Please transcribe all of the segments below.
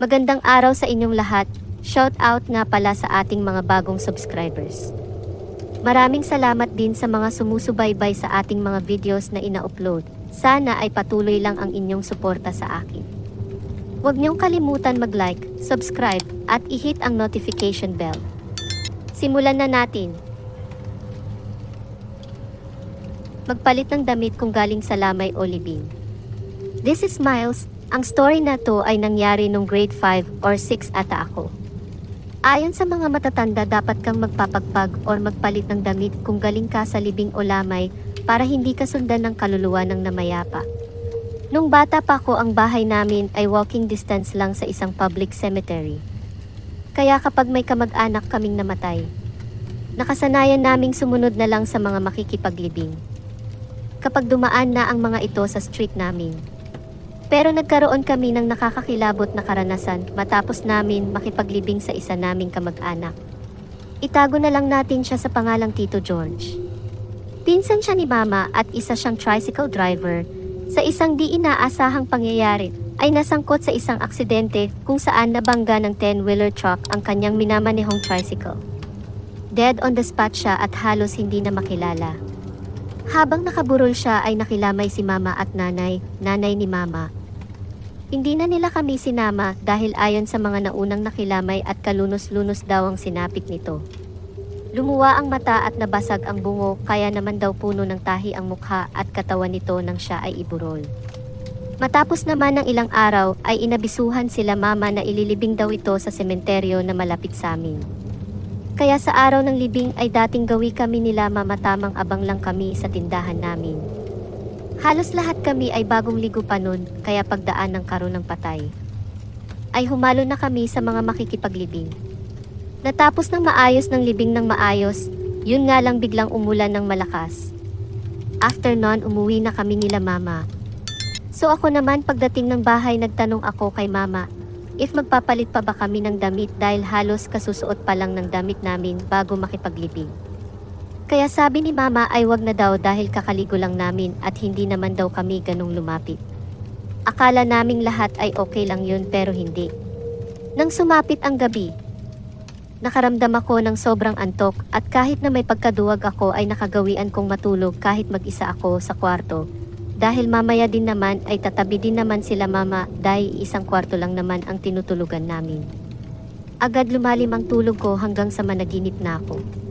Magandang araw sa inyong lahat. Shout out nga pala sa ating mga bagong subscribers. Maraming salamat din sa mga sumusubaybay sa ating mga videos na ina-upload. Sana ay patuloy lang ang inyong suporta sa akin. Huwag niyong kalimutan mag-like, subscribe, at i-hit ang notification bell. Simulan na natin. Magpalit ng damit kung galing sa lamay o libing. This is Miles. Ang story na to ay nangyari nung grade 5 or 6 ata ako. Ayon sa mga matatanda, dapat kang magpapagpag or magpalit ng damit kung galing ka sa libing o lamay para hindi ka sundan ng kaluluwa ng namayapa. Nung bata pa ako, ang bahay namin ay walking distance lang sa isang public cemetery. Kaya kapag may kamag-anak kaming namatay, nakasanayan naming sumunod na lang sa mga makikipaglibing. Kapag dumaan na ang mga ito sa street namin, pero nagkaroon kami ng nakakakilabot na karanasan matapos namin makipaglibing sa isa naming kamag-anak. Itago na lang natin siya sa pangalang Tito George. Pinsan siya ni Mama at isa siyang tricycle driver. Sa isang di inaasahang pangyayari, ay nasangkot sa isang aksidente kung saan nabangga ng 10-wheeler truck ang kanyang minamanehong tricycle. Dead on the spot siya at halos hindi na makilala. Habang nakaburol siya ay nakilamay si mama at nanay, nanay ni mama. Hindi na nila kami sinama dahil ayon sa mga naunang nakilamay at kalunos-lunos daw ang sinapit nito. Lumuwa ang mata at nabasag ang bungo kaya naman daw puno ng tahi ang mukha at katawan nito nang siya ay iburol. Matapos naman ng ilang araw ay inabisuhan sila mama na ililibing daw ito sa sementeryo na malapit sa amin. Kaya sa araw ng libing ay dating gawi kami nila mamatamang abang lang kami sa tindahan namin. Halos lahat kami ay bagong ligo pa nun, kaya pagdaan ng karon ng patay. Ay humalo na kami sa mga makikipaglibing. Natapos ng maayos ng libing ng maayos, yun nga lang biglang umulan ng malakas. After nun, umuwi na kami nila mama. So ako naman pagdating ng bahay nagtanong ako kay mama, if magpapalit pa ba kami ng damit dahil halos kasusuot pa lang ng damit namin bago makipaglibing. Kaya sabi ni mama ay wag na daw dahil kakaligo lang namin at hindi naman daw kami ganong lumapit. Akala naming lahat ay okay lang yun pero hindi. Nang sumapit ang gabi, nakaramdam ako ng sobrang antok at kahit na may pagkaduwag ako ay nakagawian kong matulog kahit mag-isa ako sa kwarto. Dahil mamaya din naman ay tatabi din naman sila mama dahil isang kwarto lang naman ang tinutulugan namin. Agad lumalim ang tulog ko hanggang sa managinip na ako.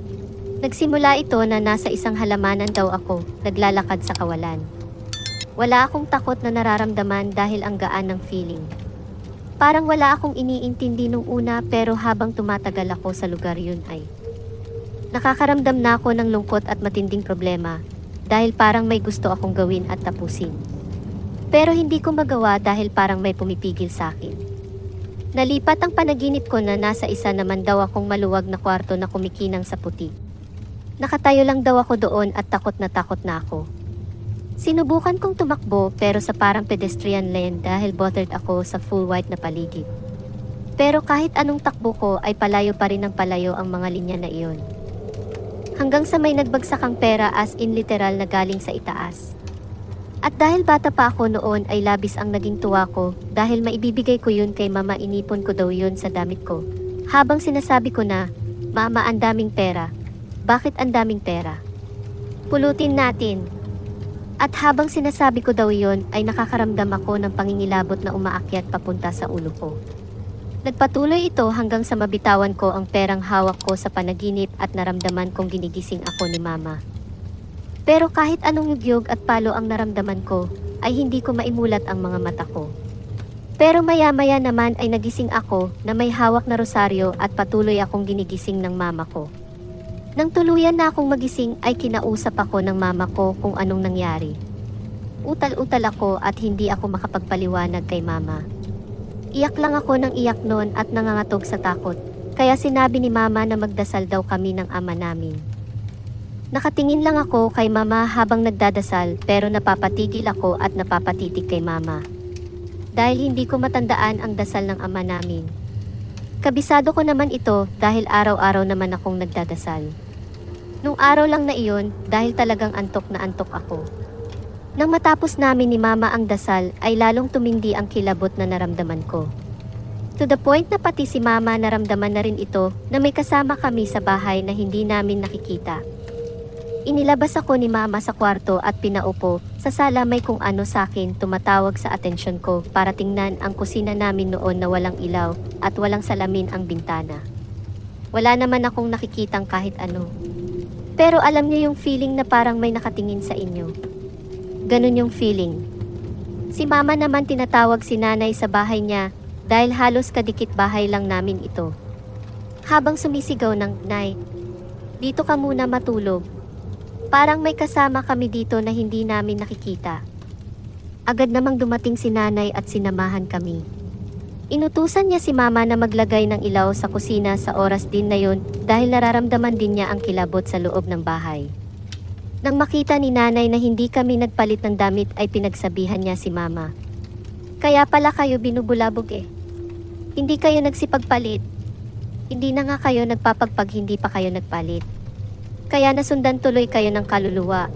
Nagsimula ito na nasa isang halamanan daw ako, naglalakad sa kawalan. Wala akong takot na nararamdaman dahil ang gaan ng feeling. Parang wala akong iniintindi nung una pero habang tumatagal ako sa lugar yun ay. Nakakaramdam na ako ng lungkot at matinding problema dahil parang may gusto akong gawin at tapusin. Pero hindi ko magawa dahil parang may pumipigil sa akin. Nalipat ang panaginip ko na nasa isa naman daw akong maluwag na kwarto na kumikinang sa puti. Nakatayo lang daw ako doon at takot na takot na ako. Sinubukan kong tumakbo pero sa parang pedestrian lane dahil bothered ako sa full white na paligid. Pero kahit anong takbo ko ay palayo pa rin ng palayo ang mga linya na iyon. Hanggang sa may nagbagsakang pera as in literal na galing sa itaas. At dahil bata pa ako noon ay labis ang naging tuwa ko dahil maibibigay ko yun kay mama inipon ko daw yun sa damit ko. Habang sinasabi ko na, Mama ang daming pera, bakit ang daming pera? Pulutin natin. At habang sinasabi ko daw yon ay nakakaramdam ako ng pangingilabot na umaakyat papunta sa ulo ko. Nagpatuloy ito hanggang sa mabitawan ko ang perang hawak ko sa panaginip at naramdaman kong ginigising ako ni mama. Pero kahit anong yugyog at palo ang naramdaman ko, ay hindi ko maimulat ang mga mata ko. Pero maya-maya naman ay nagising ako na may hawak na rosaryo at patuloy akong ginigising ng mama ko. Nang tuluyan na akong magising ay kinausap ako ng mama ko kung anong nangyari. Utal-utal ako at hindi ako makapagpaliwanag kay mama. Iyak lang ako ng iyak noon at nangangatog sa takot. Kaya sinabi ni mama na magdasal daw kami ng ama namin. Nakatingin lang ako kay mama habang nagdadasal pero napapatigil ako at napapatitig kay mama. Dahil hindi ko matandaan ang dasal ng ama namin. Kabisado ko naman ito dahil araw-araw naman akong nagdadasal. Nung araw lang na iyon, dahil talagang antok na antok ako. Nang matapos namin ni Mama ang dasal, ay lalong tumindi ang kilabot na naramdaman ko. To the point na pati si mama naramdaman na rin ito na may kasama kami sa bahay na hindi namin nakikita. Inilabas ako ni mama sa kwarto at pinaupo sa sala may kung ano sa akin tumatawag sa atensyon ko para tingnan ang kusina namin noon na walang ilaw at walang salamin ang bintana. Wala naman akong nakikitang kahit ano. Pero alam niyo yung feeling na parang may nakatingin sa inyo. Ganun yung feeling. Si mama naman tinatawag si nanay sa bahay niya dahil halos kadikit bahay lang namin ito. Habang sumisigaw ng, Nay, dito ka muna matulog. Parang may kasama kami dito na hindi namin nakikita. Agad namang dumating si nanay at sinamahan kami. Inutusan niya si mama na maglagay ng ilaw sa kusina sa oras din na yon dahil nararamdaman din niya ang kilabot sa loob ng bahay. Nang makita ni nanay na hindi kami nagpalit ng damit ay pinagsabihan niya si mama. Kaya pala kayo binubulabog eh. Hindi kayo nagsipagpalit. Hindi na nga kayo nagpapagpag hindi pa kayo nagpalit. Kaya nasundan tuloy kayo ng kaluluwa.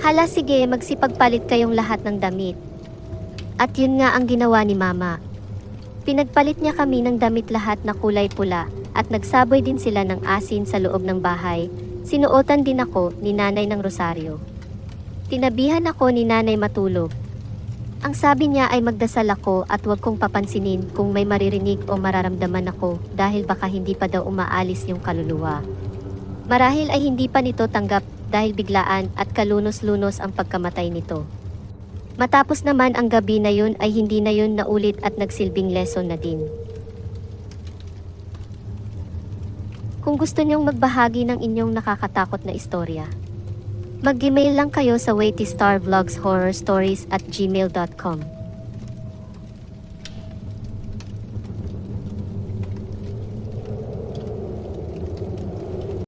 Hala sige, magsipagpalit kayong lahat ng damit. At yun nga ang ginawa ni mama. Pinagpalit niya kami ng damit lahat na kulay pula at nagsaboy din sila ng asin sa loob ng bahay. Sinuotan din ako ni nanay ng rosaryo. Tinabihan ako ni nanay matulog. Ang sabi niya ay magdasal ako at huwag kong papansinin kung may maririnig o mararamdaman ako dahil baka hindi pa daw umaalis yung kaluluwa. Marahil ay hindi pa nito tanggap dahil biglaan at kalunos-lunos ang pagkamatay nito. Matapos naman ang gabi na yun ay hindi na yun naulit at nagsilbing lesson na din. Kung gusto niyong magbahagi ng inyong nakakatakot na istorya, mag-email lang kayo sa waitistarvlogshorrorstories at gmail.com.